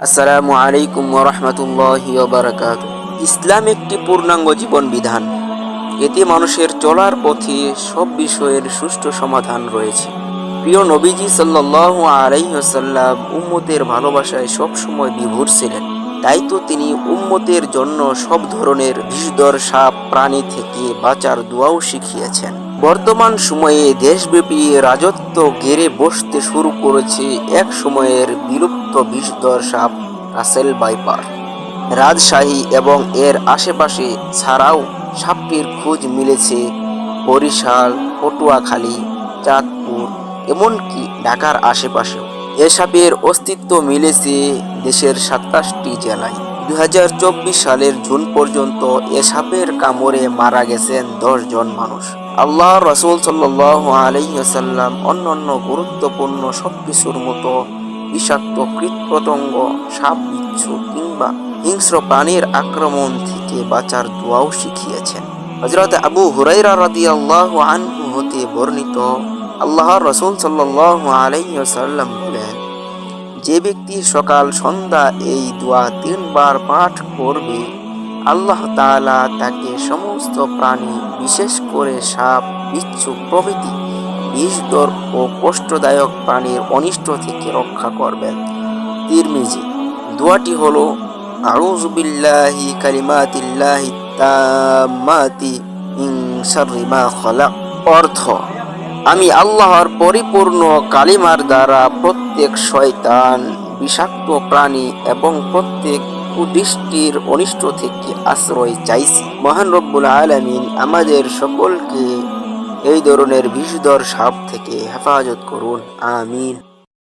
আসসালামু আলাইকুম রহমতুল্লাহি বারাকাত ইসলাম একটি পূর্ণাঙ্গ জীবন বিধান। এতে মানুষের চলার পথে সব বিষয়ের সুষ্ঠু সমাধান রয়েছে। প্রিয় নবীজি সাল্লাহ আলাইসাল্লাম উম্মতের ভালোবাসায় সবসময় বিভোর ছিলেন। তাই তো তিনি উম্মতের জন্য সব ধরনের বিষধর সাপ, প্রাণী থেকে বাঁচার দোয়াও শিখিয়েছেন। বর্তমান সময়ে দেশব্যাপী রাজত্ব ঘেরে বসতে শুরু করেছে এক সময়ের বিলুপ্ত বিষধর সাপ রাসেল বাইপার রাজশাহী এবং এর আশেপাশে ছাড়াও সাপটির খোঁজ মিলেছে বরিশাল, পটুয়াখালী, চাঁদপুর, এমনকি ঢাকার আশেপাশেও। এ সাপের অস্তিত্ব মিলেছে দেশের সাতাশটি জেলায়। দু হাজার চব্বিশ সালের জুন পর্যন্ত এ সাপের কামড়ে মারা গেছেন দশ জন মানুষ। আল্লাহ রসুল সাল্লাহ আলাইসাল্লাম অন্যান্য গুরুত্বপূর্ণ সব কিছুর মতো বিষাক্ত কীটপতঙ্গ সাপ বিচ্ছু কিংবা হিংস্র প্রাণীর আক্রমণ থেকে বাঁচার দোয়াও শিখিয়েছেন। হজরত আবু হুরাইরা রাদি আল্লাহ আনহু হতে বর্ণিত আল্লাহ রসুল সাল্লাহ আলাইসাল্লাম বলেন, যে ব্যক্তি সকাল, সন্ধ্যা এই দোয়া তিনবার পাঠ করবে আল্লাহ তালা তাকে সমস্ত প্রাণী, বিশেষ করে সাপ, বিচ্ছু প্রভৃতি বিষদর ও কষ্টদায়ক প্রাণীর অনিষ্ট থেকে রক্ষা করবেন। তিরমিজি, দোয়াটি হলো, আউযু বিল্লাহি কালিমাতিল্লাহি তাম্মাতি মিন শাররি মা অর্থ, আমি আল্লাহর পরিপূর্ণ কালিমার দ্বারা প্রত্যেক শয়তান, বিষাক্ত প্রাণী এবং প্রত্যেক কুদৃষ্টির অনিষ্ট থেকে আশ্রয় চাইছি। মহান রব্বুল আলমিন আমাদের সকলকে এই ধরনের বিষধর সাপ থেকে হেফাজত করুন। আমিন।